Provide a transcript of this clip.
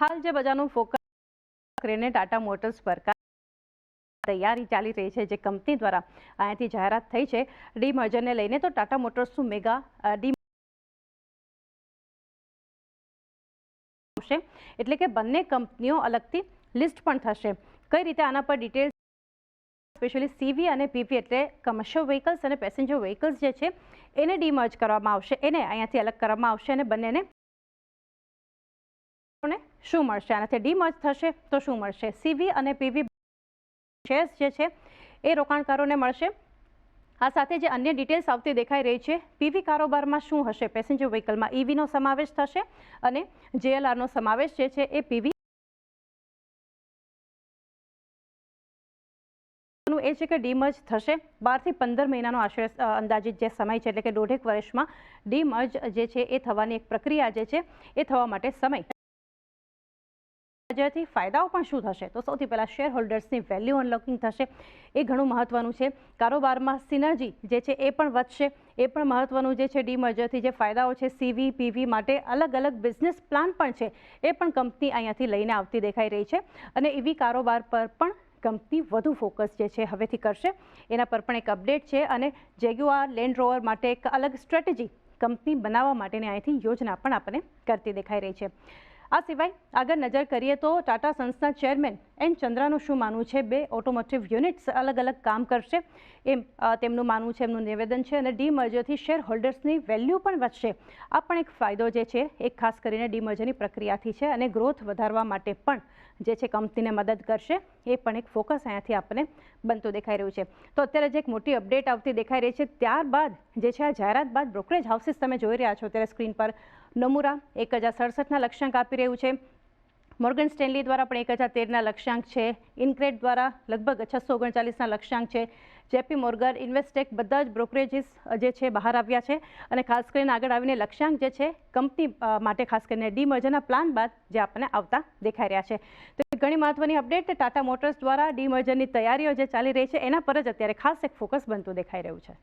હાલ જે બજારનું ફોકસ કરીને ટાટા મોટર્સ પર તૈયારી ચાલી રહી છે જે કંપની દ્વારા અહીંયાથી જાહેરાત થઈ છે. ડીમર્જરને લઈને તો ટાટા મોટર્સનું મેગા ડી એટલે કે બંને કંપનીઓ અલગથી લિસ્ટ પણ થશે. કઈ રીતે આના પર ડિટેલ્સ સ્પેશિયલી સીવી અને પીવી એટલે કમર્શિયલ વ્હીકલ્સ અને પેસેન્જર વ્હીકલ્સ જે છે, એને ડીમર્જ કરવામાં આવશે, એને અહીંયાથી અલગ કરવામાં આવશે અને બંનેને શું મળશે? આનાથી ડીમર્જ થશે તો શું મળશે? સીવી અને પીવી શેર્સ જે છે એ રોકાણકારોને મળશે. આ સાથે જે અન્ય ડિટેલ્સ આવતી દેખાઈ રહી છે, પીવી કારોબારમાં શું હશે? પેસેન્જર વ્હીકલમાં ઈવીનો સમાવેશ થશે અને જેએલઆરનો સમાવેશ જે છે એ પીવી એ છે કે ડીમર્જ થશે. બારથી પંદર મહિનાનો આશરે અંદાજિત જે સમય છે એટલે કે દોઢેક વર્ષમાં ડીમર્જ જે છે એ થવાની એક પ્રક્રિયા જે છે એ થવા માટે સમય જેથી ફાયદાઓ પણ શું થશે? તો સૌથી પહેલાં શેર હોલ્ડર્સની વેલ્યુ અનલોકિંગ થશે. એ ઘણું મહત્વનું છે. કારોબારમાં સિનર્જી જે છે એ પણ વધશે. એ પણ મહત્ત્વનું જે છે ડીમર્જરથી જે ફાયદાઓ છે સીવી પીવી માટે અલગ અલગ બિઝનેસ પ્લાન પણ છે. એ પણ કંપની અહીંયાથી લઈને આવતી દેખાઈ રહી છે. અને એવી કારોબાર પર પણ કંપની વધુ ફોકસ જે છે હવેથી કરશે. એના પર પણ એક અપડેટ છે અને જેગ્યુઆર લેન્ડ રોવર માટે એક અલગ સ્ટ્રેટેજી કંપની બનાવવા માટેની અહીંથી યોજના પણ આપણને કરતી દેખાઈ રહી છે. આ સિવાય આગળ નજર કરીએ તો ટાટા સન્સના ચેરમેન એન ચંદ્રાનું શું માનવું છે? બે ઓટોમોટિવ યુનિટ્સ અલગ અલગ કામ કરશે. એમ તેમનું માનવું છે, એમનું નિવેદન છે અને ડીમર્જરથી શેર હોલ્ડર્સની વેલ્યુ પણ વધશે. આ પણ એક ફાયદો જે છે એ ખાસ કરીને ડીમર્જરની પ્રક્રિયાથી છે અને ગ્રોથ વધારવા માટે પણ જે છે કંપનીને મદદ કરશે. એ પણ એક ફોકસ અહીંયાથી આપણને બનતું દેખાઈ રહ્યું છે. તો અત્યારે જે એક મોટી અપડેટ આવતી દેખાઈ રહી છે, ત્યારબાદ જે છે આ જાહેરાત બાદ બ્રોકરેજ હાઉસીસ તમે જોઈ રહ્યા છો, અત્યારે સ્ક્રીન પર નમુરા એક હજાર સડસઠના લક્ષ્યાંક આપી રહ્યું છે. મોર્ગન સ્ટેનલી દ્વારા પણ એક હજાર તેરના લક્ષ્યાંક છે. ઇનક્રેડ દ્વારા લગભગ છસો ઓગણચાલીસના લક્ષ્યાંક છે. જેપી મોર્ગન ઇન્વેસ્ટેક બધા જ બ્રોકરેજીસ જે છે, બહાર આવ્યા છે અને ખાસ કરીને આગળ આવીને લક્ષ્યાંક જે છે, કંપની માટે ખાસ કરીને ડીમર્જરના પ્લાન બાદ જે આપણને આવતા દેખાઈ રહ્યા છે. તો ઘણી મહત્વની અપડેટ ટાટા મોટર્સ દ્વારા ડીમર્જરની તૈયારીઓ જે ચાલી રહી છે, એના પર જ અત્યારે ખાસ એક ફોકસ બનતું દેખાઈ રહ્યું છે.